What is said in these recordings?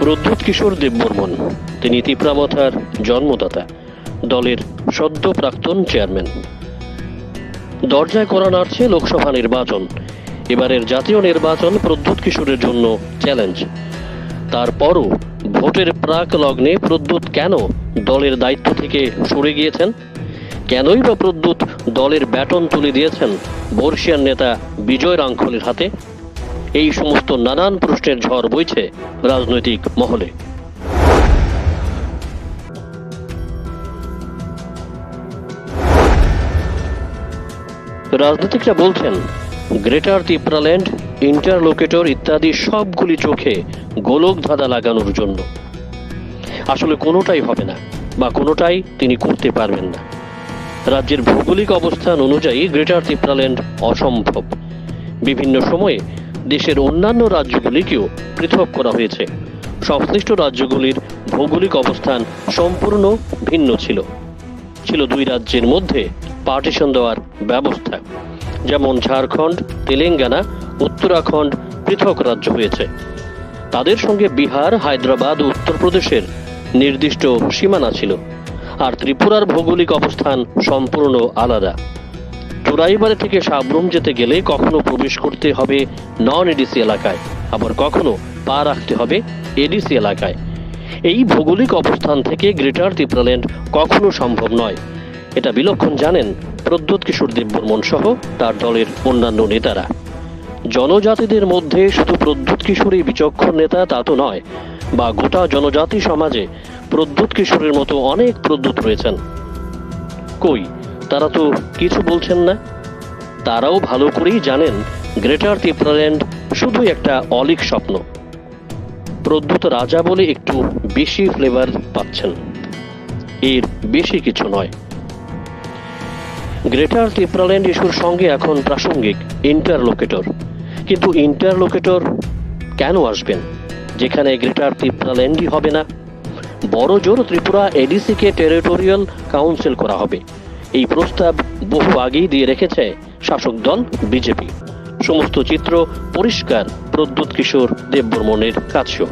প্রদ্যুৎ কিশোর দেববর্মন তিনি তিপ্রামথার জন্মদাতা, দলের সদ্য প্রাক্তন চেয়ারম্যান। দরজায় করা নাড়ছে লোকসভা নির্বাচন। এবারের জাতীয় নির্বাচন প্রদ্যুৎ কিশোরের জন্য চ্যালেঞ্জ। তারপরও ভোটের প্রাক লগ্নে প্রদ্যুৎ কেন দলের দায়িত্ব থেকে সরে গিয়েছেন? কেনই বা প্রদ্যুৎ দলের ব্যাটন তুলে দিয়েছেন বর্ষিয়ান নেতা বিজয় রাঙ্খলের হাতে? এই সমস্ত নানান প্রশ্নের ঝড় বইছে রাজনৈতিক মহলে। রাজনীতিকরা বলছেন, গ্রেটার তিপ্রাল্যান্ড ইন্টারলোকেটর ইত্যাদি সবগুলি চোখে গোলক ধাঁধা লাগানোর জন্য। আসলে কোনোটাই হবে না বা কোনোটাই তিনি করতে পারবেন না। রাজ্যের ভৌগোলিক অবস্থান অনুযায়ী গ্রেটার তিপ্রাল্যান্ড অসম্ভব। বিভিন্ন সময়ে দেশের অন্যান্য রাজ্যগুলিকেও পৃথক করা হয়েছে। সংশ্লিষ্ট রাজ্যগুলির ভৌগোলিক অবস্থান সম্পূর্ণ ভিন্ন ছিল। ছিল দুই রাজ্যের মধ্যে পার্টিশন দেওয়ার ব্যবস্থা। যেমন ঝাড়খণ্ড, তেলেঙ্গানা, উত্তরাখণ্ড পৃথক রাজ্য হয়েছে। তাদের সঙ্গে বিহার, হায়দ্রাবাদ, উত্তরপ্রদেশের নির্দিষ্ট সীমানা ছিল। আর ত্রিপুরার ভৌগোলিক অবস্থান সম্পূর্ণ আলাদা। চোরাইবাড়ি থেকে সাবরুম যেতে গেলে কখনো প্রবেশ করতে হবে নন এডিসি এলাকায়। আবার কখনো পা রাখতে হবে এডিসি এলাকায়। এই ভৌগোলিক অবস্থান থেকে গ্রেটার ত্রিপুরাল্যান্ড কখনো সম্ভব নয়। এটা বিলক্ষণ জানেন প্রদ্যুৎ কিশোর দেববর্মন সহ তার দলের অন্যান্য নেতারা। জনজাতিদের মধ্যে শুধু প্রদ্যুৎ কিশোরই বিচক্ষণ নেতা তা তো নয়, বা গোটা জনজাতি সমাজে প্রদ্যুৎ কিশোরের মতো অনেক প্রদ্যুৎ রয়েছেন। কই? তারা তো কিছু বলছেন না। তারাও ভালো করেই জানেন, গ্রেটার তিপ্রাল্যান্ড শুধু একটা অলিক স্বপ্ন। প্রদ্যুত রাজা বলে একটু বেশি ফ্লেভার পাচ্ছেন। এর বেশি কিছু নয়। গ্রেটার তিপ্রাল্যান্ড ইস্যুর সঙ্গে এখন প্রাসঙ্গিক ইন্টারলোকেটর কিন্তু ইন্টারলোকেটর কেন আসবেন? যেখানে গ্রেটার তিপ্রাল্যান্ডই হবে না। বড় জোর ত্রিপুরা এডিসিকে টেরিটোরিয়াল কাউন্সিল করা হবে। এই প্রস্তাব বহু আগেই দিয়ে রেখেছে শাসক দল বিজেপি। সমস্ত চিত্র পরিষ্কার প্রদ্যুৎ কিশোর দেববর্মনের কাছেও।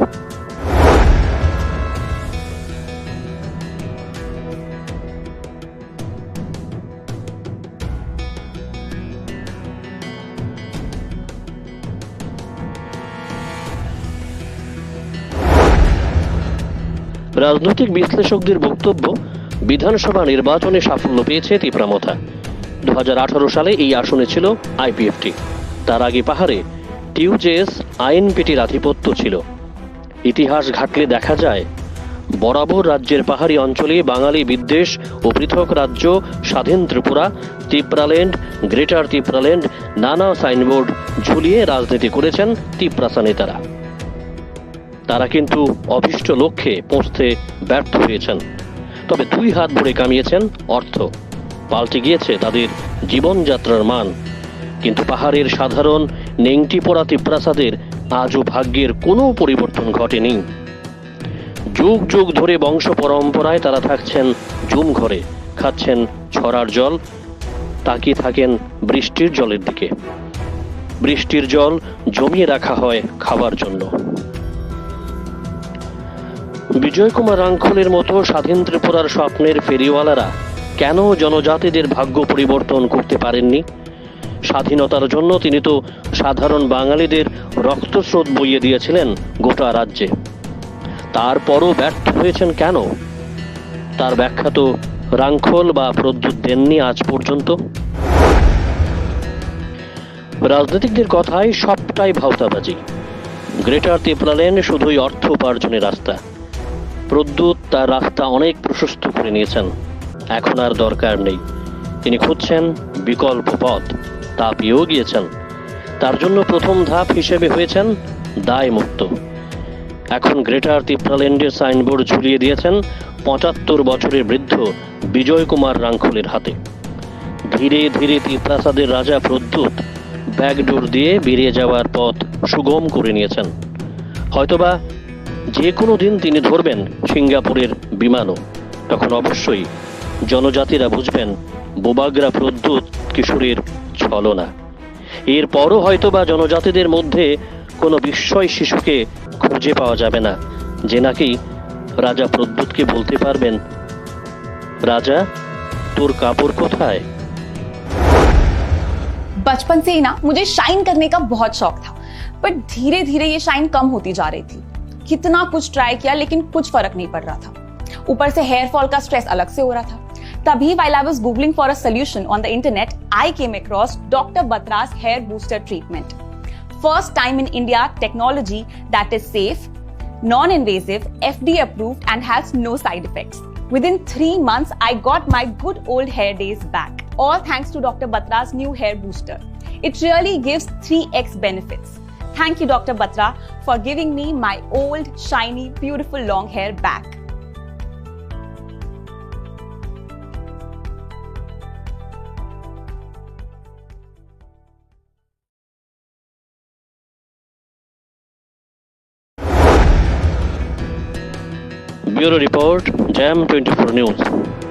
রাজনৈতিক বিশ্লেষকদের বক্তব্য বিধানসভা নির্বাচনে সাফল্য পেয়েছে তিপ্রামথা দু হাজার আঠারো সালে এই আসনে ছিল আইপিএফটি। তার আগে পাহাড়ে টিউজেএস আইএনপিটির আধিপত্য ছিল। ইতিহাস ঘাটলে দেখা যায়, বরাবর রাজ্যের পাহাড়ি অঞ্চলে বাঙালি বিদ্বেষ ও পৃথক রাজ্য স্বাধীন ত্রিপুরা তিপ্রাল্যান্ড গ্রেটার তিপ্রাল্যান্ড নানা সাইনবোর্ড ঝুলিয়ে রাজনীতি করেছেন তিপ্রাসা নেতারা। তারা কিন্তু অভিষ্ট লক্ষ্যে পৌঁছতে ব্যর্থ হয়েছেন। তবে দুই হাত ভরে কামিয়েছেন অর্থ। পাল্টে গিয়েছে তাদের জীবনযাত্রার মান। কিন্তু পাহাড়ের সাধারণ নেংটি পড়া তিপ্রাসাদের আজও ভাগ্যের কোনো পরিবর্তন ঘটেনি। যুগ যুগ ধরে বংশ পরম্পরায় তারা থাকছেন জুম ঘরে, খাচ্ছেন ছড়ার জল, তাকিয়ে থাকেন বৃষ্টির জলের দিকে। বৃষ্টির জল জমিয়ে রাখা হয় খাবার জন্য। বিজয় কুমার রাঙ্খলের মতো স্বাধীন ত্রিপুরার স্বপ্নের ফেরিওয়ালারা কেন জনজাতিদের ভাগ্য পরিবর্তন করতে পারেননি? স্বাধীনতার জন্য তিনি তো সাধারণ বাঙালিদের রক্তস্রোত বইয়ে দিয়েছিলেন গোটা রাজ্যে। তারপরও ব্যর্থ হয়েছেন কেন? তার ব্যাখ্যা তো রাঙ্খল বা প্রদ্যুৎ দেননি আজ পর্যন্ত। রাজনীতিকদের কথায় সবটাই ভাওতাবাজি। গ্রেটার তিপ্রালেন শুধুই অর্থ উপার্জনের রাস্তা। প্রদ্যুৎ তার রাস্তা অনেক প্রশস্ত করে নিয়েছেন। এখন আর দরকার নেই। তিনি খুঁজছেন বিকল্প পথ তা পেয়েও গিয়েছেন। তার জন্য প্রথম ধাপ হিসেবে হয়েছেন দায় মুক্ত এখন গ্রেটার তিপ্রাল্যান্ডের সাইনবোর্ড ঝুলিয়ে দিয়েছেন পঁচাত্তর বছরের বৃদ্ধ বিজয় কুমার রাঙ্খলের হাতে। ধীরে ধীরে তিপ্রাসাদের রাজা প্রদ্যুৎ ব্যাকডোর দিয়ে বেরিয়ে যাওয়ার পথ সুগম করে নিয়েছেন। হয়তোবা যে কোনো দিন তিনি ধরবেন সিঙ্গাপুরের বিমানও তখন অবশ্যই জনজাতিরা বুঝবেন বোবাগ্রা প্রদ্যুৎ কিশোরের ছলনা এরপরও হয়তোবা জনজাতিদের মধ্যে কোনো বিস্ময় শিশুকে খুঁজে পাওয়া যাবে না যে নাকি রাজা প্রদ্যুৎকে বলতে পারবেন রাজা তোর কাপড় কোথায় बचपन से ही ना मुझे शाइन करने का बहुत शौक था पर धीरे धीरे ये शाइन कम होती जा रही थी कितना कुछ ट्राई किया, लेकिन कुछ फ़र्क नहीं पड़ रहा था। ऊपर से हेयर फॉल का स्ट्रेस अलग से हो रहा था। तभी while I was googling for a solution on the internet I came across doctor Batra's hair booster treatment first time in India technology that is safe non invasive F D approved and has no side effect within three months I got my good old hair days back all thanks to doctor Batra's new hair booster it really gives three X benefits Thank you, Dr. Batra, for giving me my old, shiny, beautiful long hair back. Bureau Report, Jam 24 News.